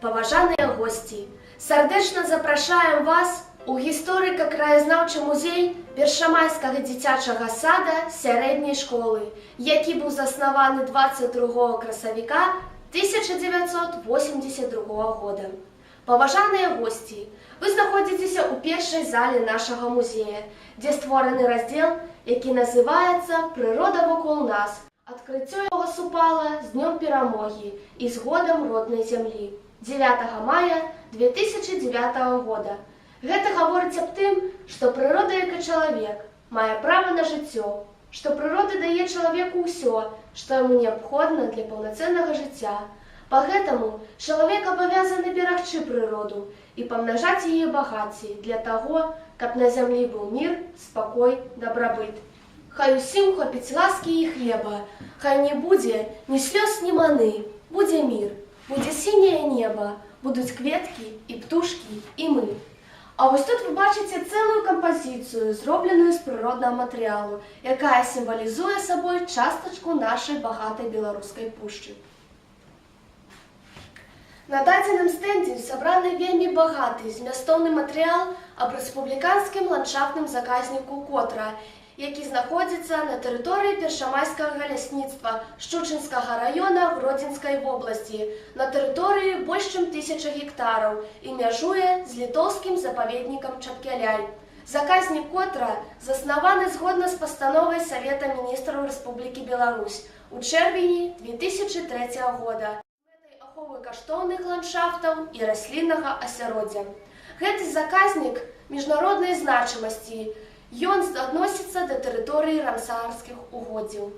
паважаныя госці, сардэчна запрашаем вас у гісторыка-краязнаўчы музей першамайскага дзіцячага сада сярэдняй школы, які быў заснаваны 22 красавіка 1982 года. Паважаныя госці, вы знаходзіцеся ў першай зале нашага музея, дзе створаны раздзел, які называецца прырода вакол нас. Адкрыццё яго супала з днём перамогі і з годам роднай зямлі 9 мая 2009 года. Гэта гаворыць аб тым, што прырода як і чалавек мае права на жыццё, што прырода дае чалавеку ўсё, што яму неабходна для паўнацэннага жыцця. Пагэтаму чалавек абавязаны берагчы прыроду і памнажаць яе багацці для таго, каб на зямлі быў мір, спакой, дабрабыт. Хай усім хопіць ласкі і хлеба, Хай не будзе ні слёз, ні маны, будзе мір, будзе сіняе неба, будуць кветкі і птушкі і мы. А вось тут вы бачыце цэлую кампазіцыю, зробленую з прыроднага матэрыялу, якая сімвалізуе сабой частачку нашай багатай беларускай пушчы. На дадзеным стэндзе сабраны вельмі багаты змястоўны матэрыял аб рэспубліканскім ландшафтным заказніку котра, які знаходзіцца на тэрыторыі першамайскага лясніцтва шчучынскага раёна гродзенскай вобласці на тэрыторыі больш чым тысяча гектараў і мяжуе з літоўскім запаведнікам чапкяляй. Заказнік котра заснаваны згодна з пастановай савета міністраў Рэспублікі Беларусь у чэрвені 2003 года мэтай аховы каштоўных ландшафтаў і расліннага асяроддзя. Гэты заказнік міжнароднай значымасці, Ён адносіцца да тэрыторыі рамсарскіх угоддзяў.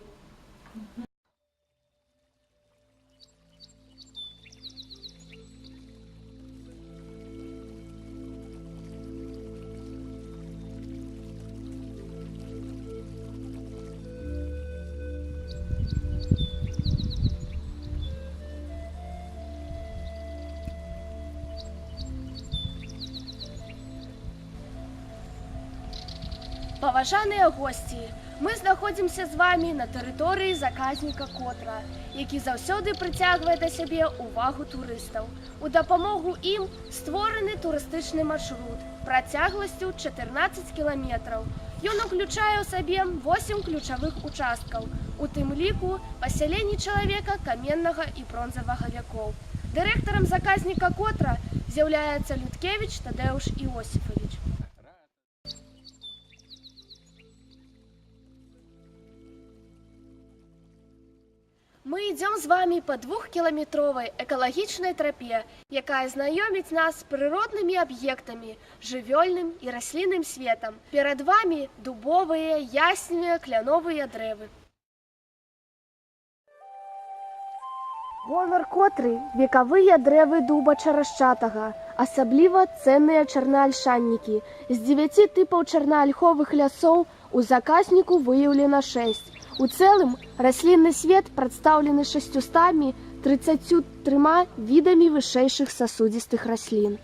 Паважаныя госці, мы знаходзімся з вамі на тэрыторыі заказніка котра, які заўсёды прыцягвае да сябе ўвагу турыстаў. У дапамогу ім створаны турыстычны маршрут працягласцю 14 кіламетраў. Ён уключае ў сабе 8 ключавых участкаў, у тым ліку пасяленні чалавека каменнага і бронзавага вякоў. Дырэктарам заказніка котра з'яўляецца Людкевіч Тадэуш Іосифович. Ідзём з вами па двухкіламетровай экалагічнай трапе, якая знаёміць нас з прыроднымі аб'ектамі, жывёльным і раслінным светам. Перад вамі дубовыя, ясныя, кляновыя дрэвы. Гонар котры векавыя дрэвы дуба чарашчатага, асабліва цэнныя чарнаальшаннікі. З дзевяці тыпаў чарнаальховых лясоў у заказніку выяўлена шэсць. У цэлым раслінны свет прадстаўлены шасцюстамі 33 відамі вышэйшых сасудзістых раслін.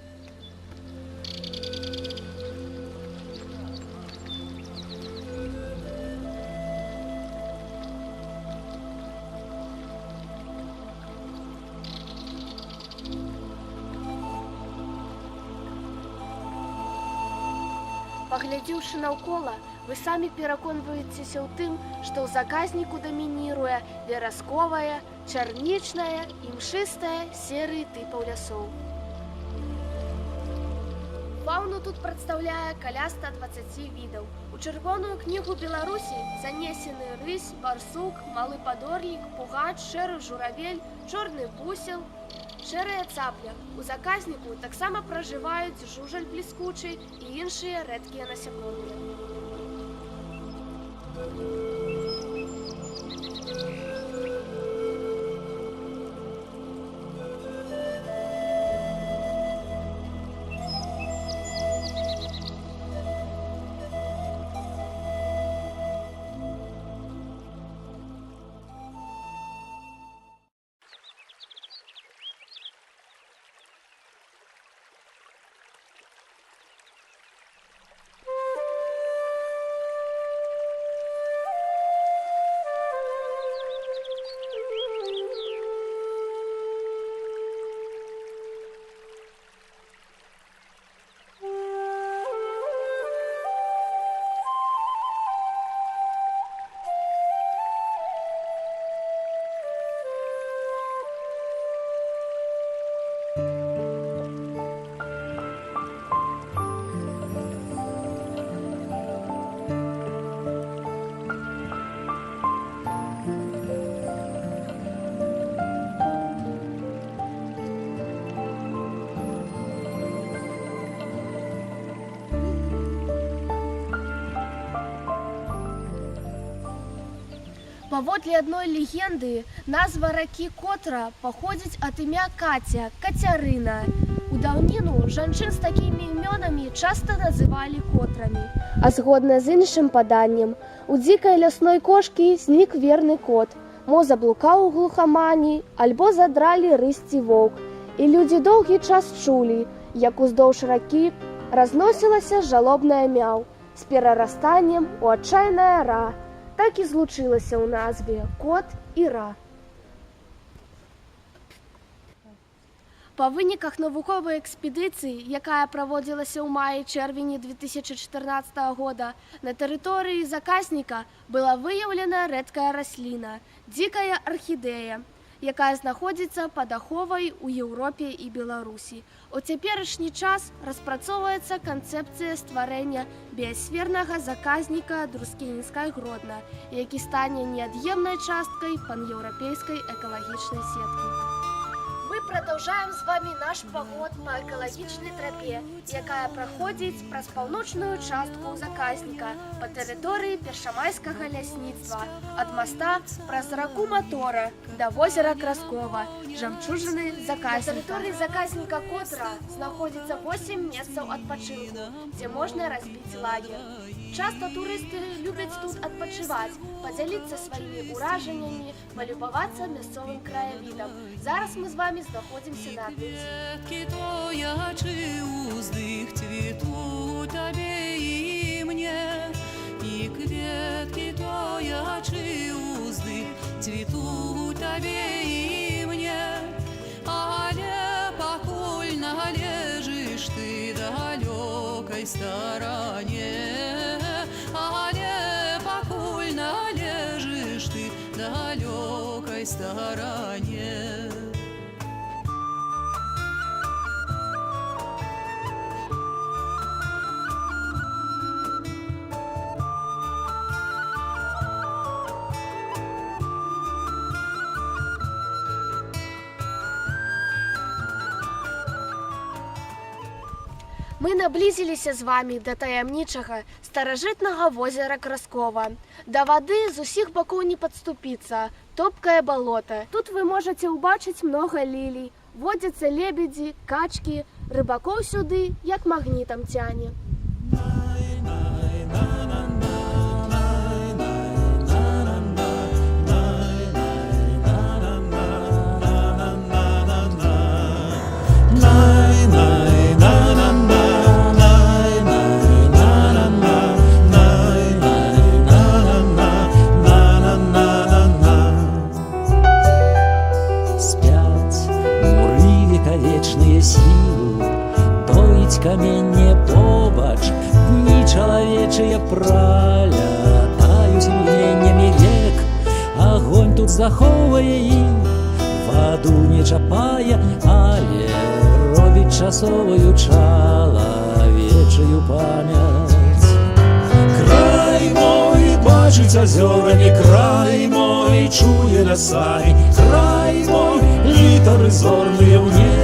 Паглядзеўшы наўкола, вы самі пераконваецеся ў тым, што ў заказніку дамініруе верасковая, чарнічная, імшыстая серыі тыпаў лясоў. Фауну тут прадстаўляе каля 120 відаў. У чырвоную кнігу Беларусі занесены рысь, барсук, малы падорлік, пугач, шэры журавель, чорны бусел, Шэрая цапля. У заказніку таксама пражываюць жужаль бліскучы і іншыя рэдкія насякомыя. Паводле адной легенды, назва ракі Котра паходзіць ад імя Каця, Кацярына. У даўніну жанчын з такімі імёнамі часта называлі котрамі. А згодна з іншым паданнем, у дзікай лясной кошкі знік верны кот. Мо заблукаў у глухамані, альбо задралі рысці воўк. І людзі доўгі час чулі, як уздоўж ракі разносілася жалобная мяў з перарастаннем у адчайная ра. Так і злучылася ў назве кот і ра. Па выніках навуковай экспедыцыі, якая праводзілася ў маі-чэрвені 2014 года, на тэрыторыі заказніка была выяўлена рэдкая расліна, дзікая архідэя, якая знаходзіцца пад аховай у Еўропе і Беларусі. У цяперашні час распрацоўваецца канцэпцыя стварэння біасфернага заказніка друскінскай гродна, які стане неад'емнай часткай панеўрапейскай экалагічнай сеткі. Продолжаем с вами наш поход по экологичной тропе, якая проходит праз паўночную частку заказника по территории Першамайского лясництва от моста праз раку Мотора до озера Краскова, жемчужины заказника. На территории заказника Котра находится 8 месцаў адпачынку, где можно разбить лагерь. Часто туристы любят тут адпачываць, подзяліцца сваімі ўражаннямі, палюбавацца мясцовым краявідам. Зараз мы з вами знаходзімся на адныці. Кветки троячи уздых цвету тебе и мне, и кветки троячи уздых цвету тебе и мне. Але покуль належишь ты далекой стороне, але покуль належишь ты далекой стороне. Мы наблизіліся з вами да таямнічага старажытнага возера Краскова. Да вады з усіх бакоў не падступіцца, топкае балота. Тут вы можаце ўбачыць многа лілій. Водзяцца лебедзі, качкі, рыбакоў сюды, як магнітам цяне. Вековечные силу, Тоить каменне побач, Дни чалавечыя пралятаюць імгненнямі век, Агонь тут захоўвае іх, ваду не чапае, але робіць часовую чалавечую памяць. Край мой бачыць азёрамі, край мой чуе лясамі, край мой літары зорныя ў небе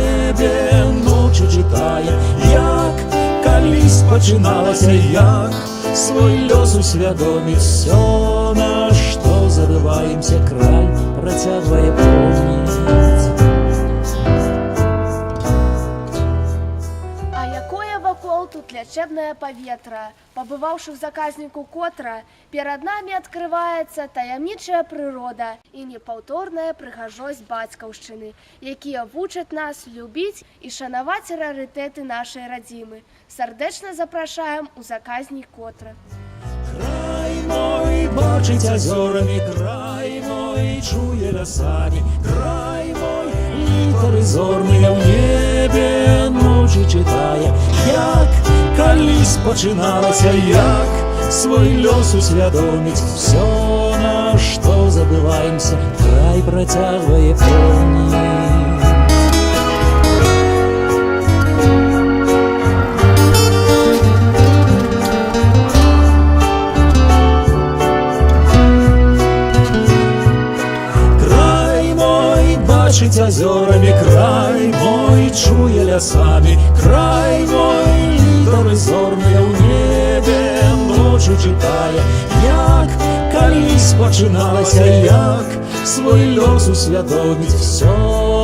пачыналася, як. Свой лёс усвядоміць все, на што забываемся край лячэбнае паветра. Пабываўшы ў заказніку котра, перад намі адкрываецца таямнічая прырода і непаўторная прыгажосць бацькаўшчыны, якія вучаць нас любіць і шанаваць рарытэты нашай радзімы. Сардэчна запрашаем у заказнік котра. Край мой бачыць азёрамі, край мой чуе лясамі, край мой літары зорныя ў небе ночы чытае, як калісь пачыналася, як свой лёс усвядоміць все, на што забываемся, край працягвае помніць. Бачыць азёрамі, край мой чуе лясамі, край мой літары зорныя ў небе ночы чытае, як калі колись починалася, як свой лёс усвядомить все,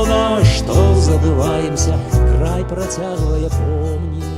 на что забываемся, край протяглое помни.